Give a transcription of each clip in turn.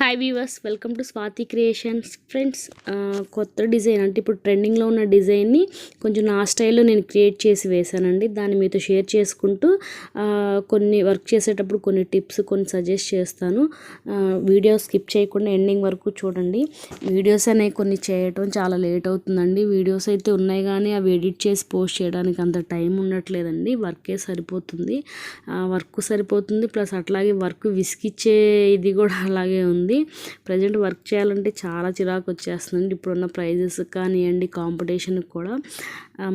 Hi weavers welcome to Swati creations friends కొత్త design అంటే ఇప్పుడు ట్రెండింగ్లో ఉన్న డిజైన్ని కొంచెం నా స్టైల్లో నేను క్రియేట్ చేసి వేశానండి. దాన్ని మీతో షేర్ చేసుకుంటూ కొన్ని వర్క్ చేసేటప్పుడు కొన్ని టిప్స్ కొన్ని సజెస్ట్ చేస్తాను. వీడియో స్కిప్ చేయకుండా ఎండింగ్ వరకు చూడండి. వీడియోస్ అనేవి కొన్ని చేయటం చాలా లేట్ అవుతుందండి. వీడియోస్ అయితే ఉన్నాయి కానీ అవి ఎడిట్ చేసి పోస్ట్ చేయడానికి అంత టైం ఉండట్లేదండి. వర్కే సరిపోతుంది. వర్క్ సరిపోతుంది ప్లస్ అట్లాగే వర్క్ విసిగిచ్చే ఇది కూడా అలాగే ఉంది. ఉంది ప్రజెంట్ వర్క్ చేయాలంటే చాలా చిరాకు వచ్చేస్తుంది ఇప్పుడున్న ప్రైజెస్ కానివ్వండి కాంపిటీషన్కి కూడా.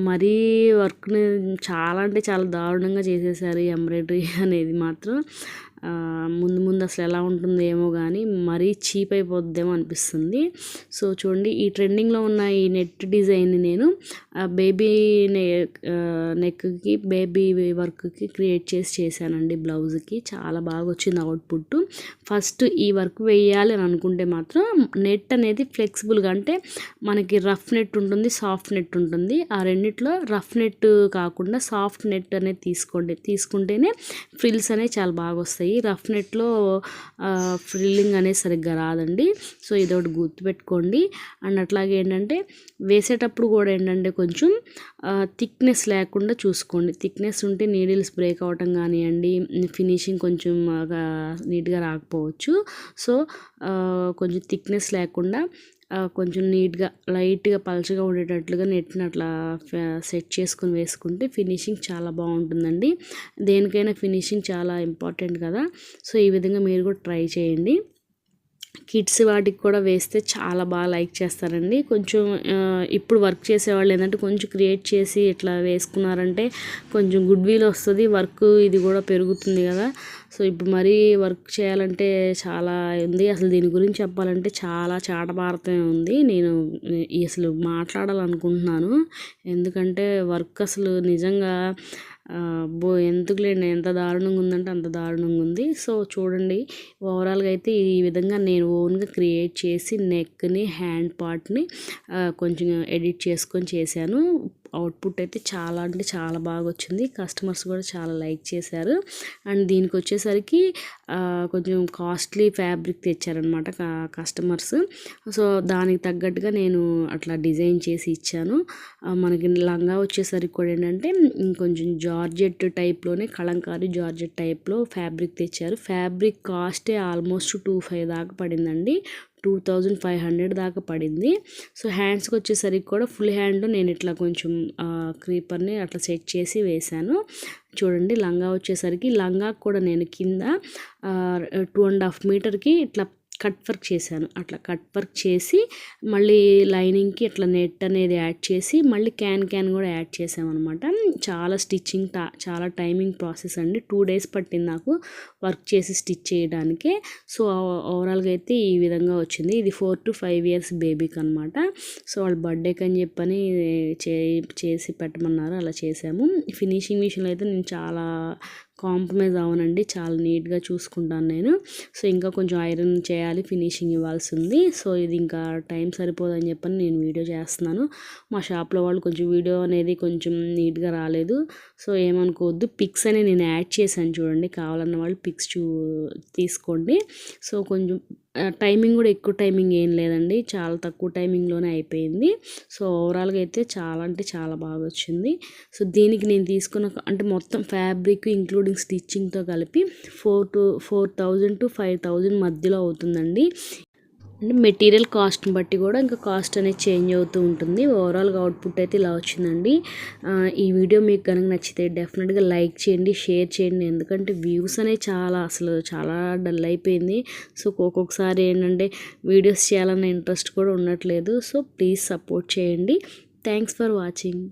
మరీ వర్క్ని చాలా అంటే చాలా దారుణంగా చేసేసారు ఈ ఎంబ్రాయిడరీ అనేది మాత్రం. ముందు ముందు అసలు ఎలా ఉంటుందో ఏమో కానీ మరీ చీప్ అయిపోద్దేమో అనిపిస్తుంది. సో చూడండి ఈ ట్రెండింగ్లో ఉన్న ఈ నెట్ డిజైన్ని నేను బేబీ నెక్కి బేబీ వర్క్కి క్రియేట్ చేసి చేశానండి బ్లౌజ్కి. చాలా బాగా వచ్చింది అవుట్పుట్. ఫస్ట్ ఈ వర్క్ వేయాలి అని అనుకుంటే మాత్రం నెట్ అనేది ఫ్లెక్సిబుల్గా అంటే మనకి రఫ్ నెట్ ఉంటుంది సాఫ్ట్ నెట్ ఉంటుంది. ఆ రెండిట్లో రఫ్ నెట్ కాకుండా సాఫ్ట్ నెట్ అనేది తీసుకోండి తీసుకుంటేనే ఫ్రిల్స్ అనేవి చాలా బాగా వస్తాయి. రఫ్ నెట్లో ఫ్రిల్లింగ్ అనేది సరిగ్గా రాదండి. సో ఇదొకటి గుర్తుపెట్టుకోండి. అండ్ అట్లాగే ఏంటంటే వేసేటప్పుడు కూడా ఏంటంటే కొంచెం థిక్నెస్ లేకుండా చూసుకోండి. థిక్నెస్ ఉంటే నీడిల్స్ బ్రేక్ అవటం కానివ్వండి ఫినిషింగ్ కొంచెం నీట్గా రాకపోవచ్చు. సో కొంచెం థిక్నెస్ లేకుండా కొంచెం నీట్గా లైట్గా పలచగా ఉండేటట్లుగా నెట్ని అట్లా సెట్ చేసుకుని వేసుకుంటే ఫినిషింగ్ చాలా బాగుంటుందండి. దేనికైనా ఫినిషింగ్ చాలా ఇంపార్టెంట్ కదా. సో ఈ విధంగా మీరు కూడా ట్రై చేయండి. కిడ్స్ వాటికి కూడా వేస్తే చాలా బాగా లైక్ చేస్తారండి. కొంచెం ఇప్పుడు వర్క్ చేసేవాళ్ళు ఏంటంటే కొంచెం క్రియేట్ చేసి ఇట్లా వేసుకున్నారంటే కొంచెం గుడ్ వీల్ వస్తుంది వర్క్ ఇది కూడా పెరుగుతుంది కదా. సో ఇప్పుడు మరీ వర్క్ చేయాలంటే చాలా ఉంది. అసలు దీని గురించి చెప్పాలంటే చాలా చాటభారతమే ఉంది. నేను అసలు మాట్లాడాలనుకుంటున్నాను. ఎందుకంటే వర్క్ అసలు నిజంగా బో ఎందుకులేండి? ఎంత దారుణంగా ఉందంటే అంత దారుణంగా ఉంది. సో చూడండి ఓవరాల్గా అయితే ఈ విధంగా నేను ఓన్గా క్రియేట్ చేసి నెక్ని హ్యాండ్ పార్ట్ని కొంచెం ఎడిట్ చేసుకొని చేశాను. అవుట్పుట్ అయితే చాలా అంటే చాలా బాగా వచ్చింది. కస్టమర్స్ కూడా చాలా లైక్ చేశారు. అండ్ దీనికి వచ్చేసరికి కొంచెం కాస్ట్లీ ఫ్యాబ్రిక్ తెచ్చారనమాట కస్టమర్స్. సో దానికి తగ్గట్టుగా నేను అట్లా డిజైన్ చేసి ఇచ్చాను. మనకి లంగా వచ్చేసరికి కూడా ఏంటంటే కొంచెం జార్జెట్ టైప్లోనే కళంకారీ జార్జెట్ టైప్లో ఫ్యాబ్రిక్ తెచ్చారు. ఫ్యాబ్రిక్ కాస్టే ఆల్మోస్ట్ టూ ఫైవ్ దాకా పడిందండి. టూ థౌజండ్ ఫైవ్ హండ్రెడ్ దాకా పడింది. సో హ్యాండ్స్కి వచ్చేసరికి కూడా ఫుల్ హ్యాండ్ నేను ఇట్లా కొంచెం క్రీపర్ని అట్లా సెట్ చేసి వేశాను. చూడండి లంగా వచ్చేసరికి లంగా కూడా నేను కింద టూ అండ్ హాఫ్ మీటర్కి ఇట్లా కట్ వర్క్ చేశాను. అట్లా కట్ వర్క్ చేసి మళ్ళీ లైనింగ్కి అట్లా నెట్ అనేది యాడ్ చేసి మళ్ళీ క్యాన్ క్యాన్ కూడా యాడ్ చేసామన్నమాట చాలా స్టిచ్చింగ్ చాలా టైమింగ్ ప్రాసెస్ అండి. టూ డేస్ పట్టింది నాకు వర్క్ చేసి స్టిచ్ చేయడానికే. సో ఓవరాల్గా అయితే ఈ విధంగా వచ్చింది. ఇది ఫోర్ టు ఫైవ్ ఇయర్స్ బేబీకి అనమాట సో వాళ్ళ బర్త్డేకి అని చెప్పని చేసి పెట్టమన్నారు. అలా చేసాము ఫినిషింగ్ విషయంలో అయితే నేను చాలా కాంప్రమైజ్ అవనండి చాలా నీట్గా చూసుకుంటాను నేను. సో ఇంకా కొంచెం ఐరన్ చేయాలి ఫినిషింగ్ ఇవ్వాల్సి ఉంది సో ఇది ఇంకా టైం సరిపోదని చెప్పని నేను వీడియో చేస్తున్నాను. మా షాప్లో వాళ్ళు కొంచెం వీడియో అనేది కొంచెం నీట్గా రాలేదు. సో ఏమనుకోవద్దు. పిక్స్ అనేది నేను యాడ్ చేశాను చూడండి. కావాలన్న వాళ్ళు పిక్స్ చూ తీసుకోండి. సో కొంచెం టైమింగ్ కూడా ఎక్కువ టైమింగ్ ఏం లేదండి. చాలా తక్కువ టైమింగ్లోనే అయిపోయింది. సో ఓవరాల్గా అయితే చాలా అంటే చాలా బాగా వచ్చింది. సో దీనికి నేను తీసుకున్న అంటే మొత్తం ఫ్యాబ్రిక్ ఇంక్లూడింగ్ స్టిచ్చింగ్తో కలిపి four to four thousand to five thousand మధ్యలో అవుతుందండి. అంటే మెటీరియల్ కాస్ట్ని బట్టి కూడా ఇంకా కాస్ట్ అనేది చేంజ్ అవుతూ ఉంటుంది. ఓవరాల్గా అవుట్పుట్ అయితే ఇలా వచ్చిందండి. ఈ వీడియో మీకు కనుక నచ్చితే డెఫినెట్గా లైక్ చేయండి షేర్ చేయండి. ఎందుకంటే వ్యూస్ అనేవి చాలా అసలు చాలా డల్ అయిపోయింది. సో ఒక్కొక్కసారి ఏంటంటే వీడియోస్ చేయాలన్న ఇంట్రెస్ట్ కూడా ఉండట్లేదు. సో ప్లీజ్ సపోర్ట్ చేయండి. Thanks for watching